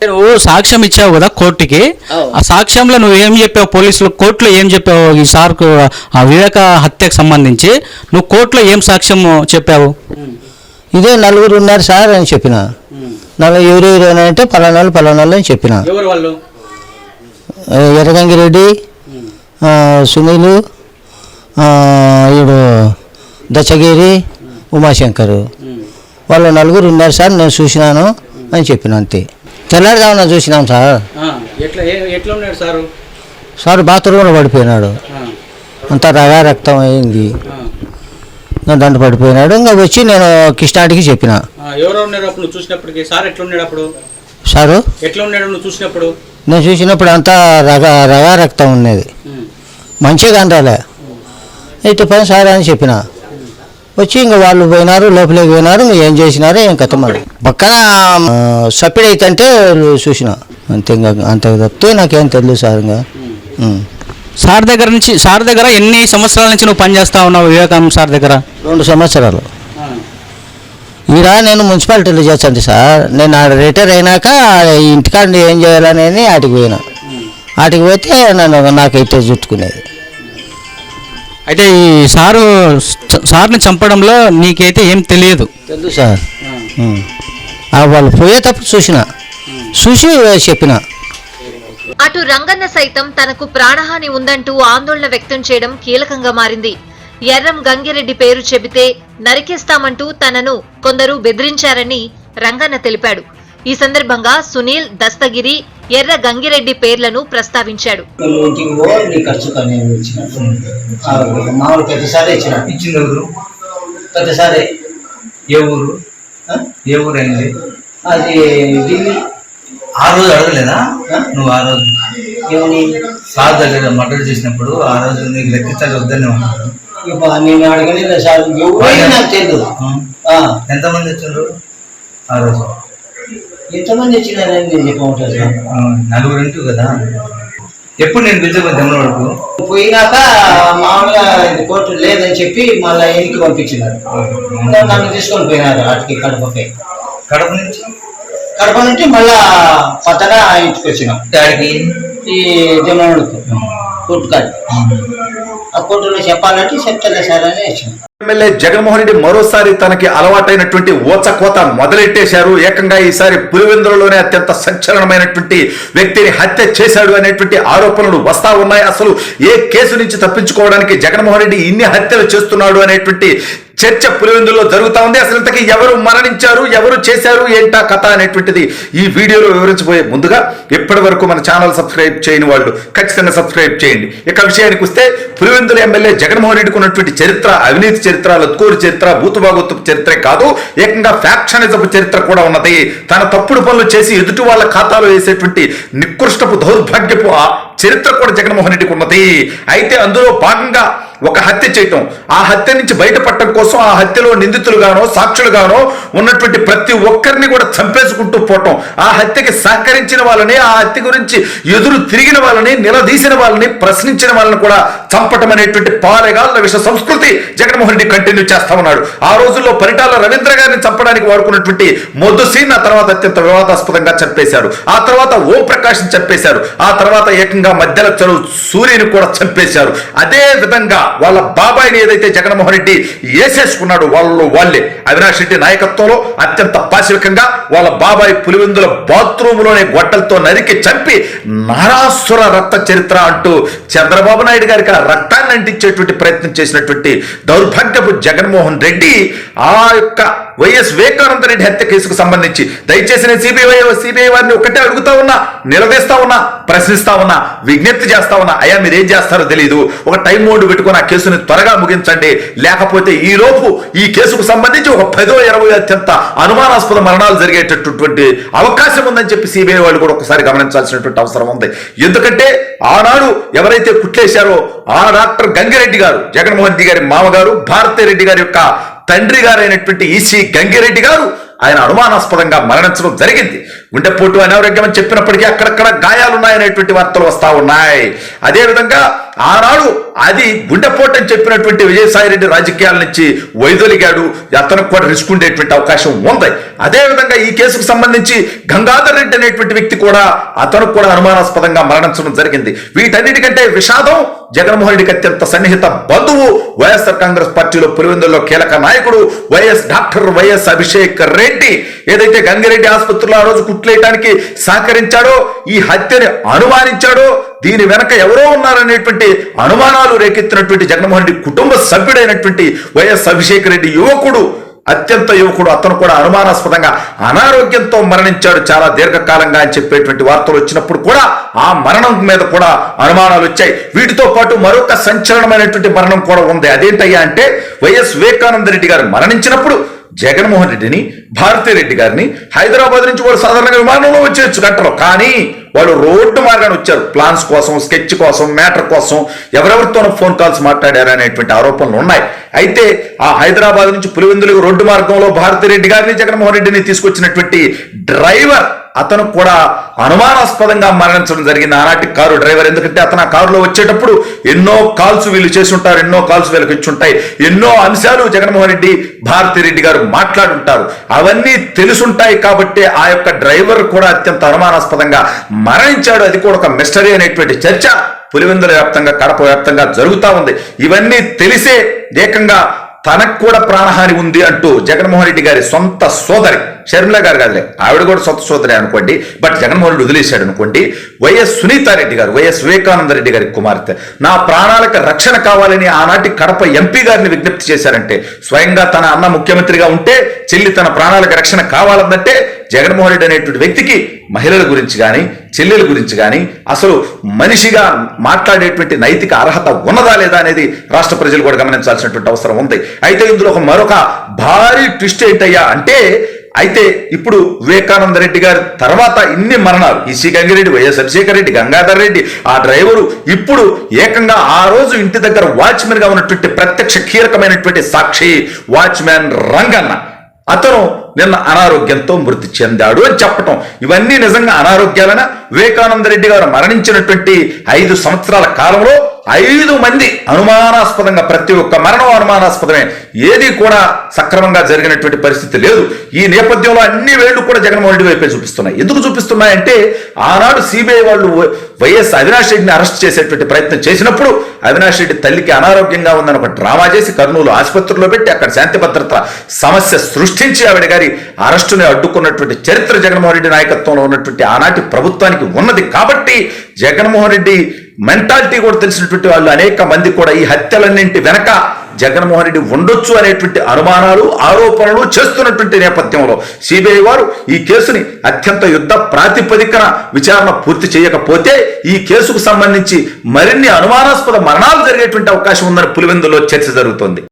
నువ్వు సాక్ష్యం ఇచ్చావు కదా కోర్టుకి. ఆ సాక్ష్యంలో నువ్వు ఏం చెప్పావు? పోలీసులు కోర్టులో ఏం చెప్పావు? ఈ సార్కు ఆ వివేక హత్యకు సంబంధించి నువ్వు కోర్టులో ఏం సాక్ష్యం చెప్పావు? ఇదే నలుగురు ఉన్నారు సార్ అని చెప్పిన. నలుగురు ఎవరు ఎవరు అని అంటే పలానా వాళ్ళు పలానా వాళ్ళు? అని చెప్పిన ఎర్రగంగిరెడ్డి సునీలు ఈడు దచ్చగిరి ఉమాశంకర్. వాళ్ళు నలుగురు ఉన్నారు సార్ నేను చూసినాను అని చెప్పిన అంతే. తెల్లారుదామన్నా చూసినాం సార్. ఎట్లా ఎట్లా ఉన్నాడు సారు? సార్ బాత్రూంలో పడిపోయినాడు. అంతా రగా రక్తం అయింది. దండ పడిపోయినాడు. ఇంకా వచ్చి నేను కృష్ణాటికి చెప్పిన. ఎవరు ఉన్నారు అప్పుడు నువ్వు చూసినప్పటికి? సార్ ఎట్లా ఉన్నాడు అప్పుడు? సారు? ఎట్లా ఉన్నాడు నువ్వు చూసినప్పుడు? నేను చూసినప్పుడు అంతా రగా రగా రక్తం ఉన్నది. మంచిగా అంటాలే ఇటు పని సార్ అని చెప్పిన. వచ్చి ఇంకా వాళ్ళు పోయినారు లోపలికి పోయినారు ఇంకా ఏం చేసినారు ఏం కథ మరి. పక్కన సప్పిడి అయితే చూసిన. అంతే ఇంకా అంతే తప్పితే నాకేం తెలియదు సార్ ఇంకా. సార్ దగ్గర నుంచి సార్ దగ్గర ఎన్ని సంవత్సరాల నుంచి నువ్వు పనిచేస్తా ఉన్నావు వివేకానంద సార్ దగ్గర? రెండు సంవత్సరాలు. ఈడ నేను మున్సిపాలిటీలో చేస్తాను సార్. నేను ఆడ రిటైర్ అయినాక ఇంటికాడ ఏం చేయాలని ఆటికి పోయినా. ఆటికి పోతే నన్ను నాకైతే చుట్టుకునేది. అయితే ఈ సారు సార్ని చంపడంలో నీకైతే ఏం తెలియదు. తెలుసు సార్. వాళ్ళు పోయేటప్పుడు చూసిన. చూసి చెప్పిన. అటు రంగన్న సైతం తనకు ప్రాణహాని ఉందంటూ ఆందోళన వ్యక్తం చేయడం కీలకంగా మారింది. ఎర్రం గంగిరెడ్డి పేరు చెబితే నరికేస్తామంటూ తనను కొందరు బెదిరించారని రంగన్న తెలిపాడు. ఈ సందర్భంగా సునీల్ దస్తగిరి ఎర్ర గంగిరెడ్డి పేర్లను ప్రస్తావించాడు. ప్రతిసారి ఏ ఊరు? ఏ ఊరు అయింది అది ఢిల్లీ ఆ రోజు అడగలేదా? నువ్వు ఆ రోజు. ఏమని? సార్ దగ్గర మర్డర్ చేసినప్పుడు ఆ రోజు నీకు లెక్కించాలి వద్దని ఉన్నారు ఇప్ప నేను అడగలేదు సార్? ఎవరు నాకు తెలియదు. ఆ, ఎంతమంది వచ్చిండ్రు ఆ రోజు. ఎంతమంది వచ్చినారని నేను చెప్పమంటారు నలుగురు ఇంటూ కదా. ఎప్పుడు నేను పిలిచకపోతే వరకు పోయినాక మామూలుగా కోర్టు లేదని చెప్పి మళ్ళీ ఇంటికి పంపించినారు. నన్ను తీసుకొని పోయినారు వాటికి కడపకి. కడప నుంచి? కడప నుంచి మళ్ళా కొత్తగా ఇంటికి వచ్చినాం. డాడీకి? ఈ జమనుడికి కోర్టు కాదు ఆ కోర్టులో చెప్పాలంటే చెప్తలే సార్ అని వచ్చినాం. ఎమ్మెల్యే జగన్మోహన్ రెడ్డి మరోసారి తనకి అలవాటైనటువంటి ఓచకోత మొదలెట్టేశారు. ఏకంగా ఈసారి పులివెందులలోనే అత్యంత సంచలనమైనటువంటి వ్యక్తిని హత్య చేశాడు అనేటువంటి ఆరోపణలు వస్తా ఉన్నాయి. అసలు ఏ కేసు నుంచి తప్పించుకోవడానికి జగన్మోహన్ రెడ్డి ఇన్ని హత్యలు చేస్తున్నాడు అనేటువంటి చర్చ పులివెందులో జరుగుతూ ఉంది. అసలు ఇంతకీ ఎవరు మరణించారు? ఎవరు చేశారు? ఏంటా కథ అనేటువంటిది ఈ వీడియోలో వివరించబోయే ముందుగా ఇప్పటి వరకు మన ఛానల్ సబ్స్క్రైబ్ చేయని వాళ్ళు ఖచ్చితంగా సబ్స్క్రైబ్ చేయండి. ఇక విషయానికి వస్తే పులివెందుల ఎమ్మెల్యే జగన్మోహన్ రెడ్డికి ఉన్నటువంటి చరిత్ర అవినీతి చరిత్ర లత్కూరు చరిత్ర బూతుబాగొత్తు చరిత్రే కాదు ఏకంగా ఫ్యాక్షనిజపు చరిత్ర కూడా ఉన్నది. తన తప్పుడు పనులు చేసి ఎదుటి వాళ్ళ ఖాతాలో వేసేటువంటి నికృష్టపు దౌర్భాగ్యపు ఆ చరిత్ర కూడా జగన్మోహన్ రెడ్డికి ఉన్నది. అయితే అందులో భాగంగా ఒక హత్య చేయటం. ఆ హత్య నుంచి బయటపడటం కోసం ఆ హత్యలో నిందితులుగానో సాక్షులుగానో ఉన్నటువంటి ప్రతి ఒక్కరిని కూడా చంపేసుకుంటూ పోవటం. ఆ హత్యకి సహకరించిన వాళ్ళని ఆ హత్య గురించి ఎదురు తిరిగిన వాళ్ళని నిలదీసిన వాళ్ళని ప్రశ్నించిన వాళ్ళని కూడా చంపటం అనేటువంటి పాలెగాళ్ళ విష సంస్కృతి జగన్మోహన్ రెడ్డి కంటిన్యూ చేస్తా ఉన్నాడు. ఆ రోజుల్లో పరిటాల రవీంద్ర గారిని చంపడానికి వాడుకున్నటువంటి మొద్దు సీన్ ఆ తర్వాత అత్యంత వివాదాస్పదంగా చంపేశారు. ఆ తర్వాత ఓం ప్రకాశం చంపేశారు. ఆ తర్వాత ఏకంగా మధ్యలో చదువు సూర్యుని కూడా చంపేశారు. అదే విధంగా వాళ్ళ బాబాయిని ఏదైతే జగన్మోహన్ రెడ్డి వేసేసుకున్నాడు వాళ్ళు వాళ్ళే. అవినాష్ రెడ్డి నాయకత్వంలో అత్యంత పాశవికంగా వాళ్ళ బాబాయ్ పులివెందుల బాత్రూమ్లోనే గొడ్డలతో నరికి చంపి నారాసుర రక్త చరిత్ర అంటూ చంద్రబాబు నాయుడు గారికి ఆ రక్తాన్ని అంటించేటువంటి ప్రయత్నం చేసినటువంటి దౌర్భాగ్యపు జగన్మోహన్ రెడ్డి ఆ యొక్క వైఎస్ వివేకానంద రెడ్డి హత్య కేసుకు సంబంధించి దయచేసి నేను సిబిఐ సిబిఐ వారిని ఒకటే అడుగుతా ఉన్నా నిలదీస్తా ఉన్నా ప్రశ్నిస్తా ఉన్నా విజ్ఞప్తి చేస్తా ఉన్నా అయ్యా మీరు ఏం చేస్తారో తెలియదు ఒక టైం మోడ్ పెట్టుకుని ఆ కేసుని త్వరగా ముగించండి. లేకపోతే ఈ లోపు ఈ కేసుకు సంబంధించి ఒక పదో ఇరవై అత్యంత అనుమానాస్పద మరణాలు జరిగేటటువంటి అవకాశం ఉందని చెప్పి సిబిఐ వాళ్ళు కూడా ఒకసారి గమనించాల్సినటువంటి అవసరం ఉంది. ఎందుకంటే ఆనాడు ఎవరైతే కుట్లేశారో ఆ డాక్టర్ గంగిరెడ్డి గారు జగన్మోహన్ రెడ్డి గారి మామగారు భారతీ రెడ్డి గారి యొక్క తండ్రి గారైనటువంటి ఈసీ గంగిరెడ్డి గారు ఆయన అనుమానాస్పదంగా మరణించడం జరిగింది. గుండెపోటు అనారోగ్యం అని చెప్పినప్పటికీ అక్కడక్కడ గాయాలున్నాయనేటువంటి వార్తలు వస్తా ఉన్నాయి. అదేవిధంగా ఆనాడు అది గుండెపోటు అని చెప్పినటువంటి విజయసాయిరెడ్డి రాజకీయాల నుంచి వైదొలిగాడు. అతనికి కూడా రిస్క్ ఉండేటువంటి అవకాశం ఉంది. అదేవిధంగా ఈ కేసుకు సంబంధించి గంగాధర్ రెడ్డి అనేటువంటి వ్యక్తి కూడా అతను కూడా అనుమానాస్పదంగా మరణించడం జరిగింది. వీటన్నిటికంటే విషాదం జగన్మోహన్ రెడ్డికి అత్యంత సన్నిహిత బంధువు వైఎస్ఆర్ కాంగ్రెస్ పార్టీలో పులివెందుల్లో కీలక నాయకుడు YS doctor YS Abhishek Reddy. ఏదైతే గంగిరెడ్డి ఆసుపత్రిలో ఆ రోజు ముట్లేయటానికి సహకరించాడో ఈ హత్యని అనుమానించాడో దీని వెనక ఎవరో ఉన్నారనేటువంటి అనుమానాలు రేకెత్తినటువంటి జగన్మోహన్ రెడ్డి కుటుంబ సభ్యుడైనటువంటి వైఎస్ అభిషేక్ రెడ్డి యువకుడు అత్యంత యువకుడు అతను కూడా అనుమానాస్పదంగా అనారోగ్యంతో మరణించాడు చాలా దీర్ఘకాలంగా అని చెప్పేటువంటి వార్తలు వచ్చినప్పుడు కూడా ఆ మరణం మీద కూడా అనుమానాలు వచ్చాయి. వీటితో పాటు మరొక సంచలనమైనటువంటి మరణం కూడా ఉంది. అదేంటయ్యా అంటే వైఎస్ వివేకానంద రెడ్డి గారు మరణించినప్పుడు జగన్మోహన్ రెడ్డిని భారతిరెడ్డి గారిని హైదరాబాద్ నుంచి వాళ్ళు సాధారణంగా విమానంలో వచ్చేయచ్చు గంటలో. కానీ వాళ్ళు రోడ్డు మార్గాన్ని వచ్చారు. ప్లాన్స్ కోసం స్కెచ్ కోసం మ్యాటర్ కోసం ఎవరెవరితోనో ఫోన్ కాల్స్ మాట్లాడారు అనేటువంటి ఆరోపణలు ఉన్నాయి. అయితే ఆ హైదరాబాద్ నుంచి పులివెందులకు రోడ్డు మార్గంలో భారతిరెడ్డి గారిని జగన్మోహన్ రెడ్డిని తీసుకొచ్చినటువంటి డ్రైవర్ అతను కూడా అనుమానాస్పదంగా మరణించడం జరిగింది. ఆనాటి కారు డ్రైవర్ ఎందుకంటే అతను ఆ కారులో వచ్చేటప్పుడు ఎన్నో కాల్స్ వీళ్ళు చేసి ఉంటారు ఎన్నో కాల్స్ వీళ్ళకి ఇచ్చి ఉంటాయి ఎన్నో అంశాలు జగన్మోహన్ రెడ్డి భారతిరెడ్డి గారు మాట్లాడుంటారు. అవన్నీ తెలుసుంటాయి కాబట్టి ఆ యొక్క డ్రైవర్ కూడా అత్యంత అనుమానాస్పదంగా మరణించాడు. అది కూడా ఒక మిస్టరీ అనేటువంటి చర్చ పులివెందుల వ్యాప్తంగా కడప వ్యాప్తంగా జరుగుతా ఉంది. ఇవన్నీ తెలిసే ఏకంగా తనకు కూడా ప్రాణహాని ఉంది అంటూ జగన్మోహన్ రెడ్డి గారి సొంత సోదరి షర్మిల గారు కాదులే. ఆవిడ కూడా సొంత సోదరే అనుకోండి బట్ జగన్మోహన్ రెడ్డి వదిలేశాడు అనుకోండి వైఎస్ సునీతారెడ్డి గారు వైఎస్ వివేకానంద రెడ్డి గారి కుమార్తె నా ప్రాణాలకు రక్షణ కావాలని ఆనాటి కడప ఎంపీ గారిని విజ్ఞప్తి చేశారంటే స్వయంగా తన అన్న ముఖ్యమంత్రిగా ఉంటే చెల్లి తన ప్రాణాలకు రక్షణ కావాలందంటే జగన్మోహన్ రెడ్డి అనేటువంటి వ్యక్తికి మహిళల గురించి కానీ చెల్లెల గురించి కానీ అసలు మనిషిగా మాట్లాడేటువంటి నైతిక అర్హత ఉన్నదా లేదా అనేది రాష్ట్ర ప్రజలు కూడా గమనించాల్సినటువంటి అవసరం ఉంది. అయితే ఇందులో ఒక మరొక భారీ ట్విస్ట్ ఏంటయ్యా అంటే అయితే ఇప్పుడు వివేకానంద రెడ్డి గారి తర్వాత ఇన్ని మరణాలు ఈసీ గంగిరెడ్డి వైఎస్ అభిషేకర్ రెడ్డి గంగాధర్ రెడ్డి ఆ డ్రైవరు ఇప్పుడు ఏకంగా ఆ రోజు ఇంటి దగ్గర వాచ్మెన్గా ఉన్నటువంటి ప్రత్యక్ష కీలకమైనటువంటి సాక్షి వాచ్మెన్ రంగన్న. అతను నిన్న అనారోగ్యంతో మృతి చెందాడు అని చెప్పటం. ఇవన్నీ నిజంగా అనారోగ్యాలన? వివేకానంద రెడ్డి గారు మరణించినటువంటి ఐదు సంవత్సరాల కాలంలో ఐదు మంది అనుమానాస్పదంగా ప్రతి ఒక్క మరణం అనుమానాస్పదమే. ఏది కూడా సక్రమంగా జరిగినటువంటి పరిస్థితి లేదు. ఈ నేపథ్యంలో అన్ని వేళ్ళు కూడా జగన్మోహన్ రెడ్డి వైపే చూపిస్తున్నాయి. ఎందుకు చూపిస్తున్నాయంటే ఆనాడు సిబిఐ వాళ్ళు వైఎస్ అవినాష్ రెడ్డిని అరెస్ట్ చేసేటువంటి ప్రయత్నం చేసినప్పుడు అవినాష్ రెడ్డి తల్లికి అనారోగ్యంగా ఉందని ఒక డ్రామా చేసి కర్నూలు ఆసుపత్రిలో పెట్టి అక్కడ శాంతి భద్రత సమస్య సృష్టించి ఆవిడ గారి అరెస్టుని అడ్డుకున్నటువంటి చరిత్ర జగన్మోహన్ రెడ్డి నాయకత్వంలో ఉన్నటువంటి ఆనాటి ప్రభుత్వానికి ఉన్నది. కాబట్టి జగన్మోహన్ రెడ్డి మెంటాలిటీ కూడా తెలిసినటువంటి వాళ్ళు అనేక మంది కూడా ఈ హత్యలన్నింటి వెనక జగన్మోహన్ రెడ్డి ఉండొచ్చు అనేటువంటి అనుమానాలు ఆరోపణలు చేస్తున్నటువంటి నేపథ్యంలో సిబిఐ వారు ఈ కేసుని అత్యంత యుద్ధ ప్రాతిపదికన విచారణ పూర్తి చేయకపోతే ఈ కేసుకు సంబంధించి మరిన్ని అనుమానాస్పద మరణాలు జరిగేటువంటి అవకాశం ఉందని పులివెందులో చర్చ జరుగుతోంది.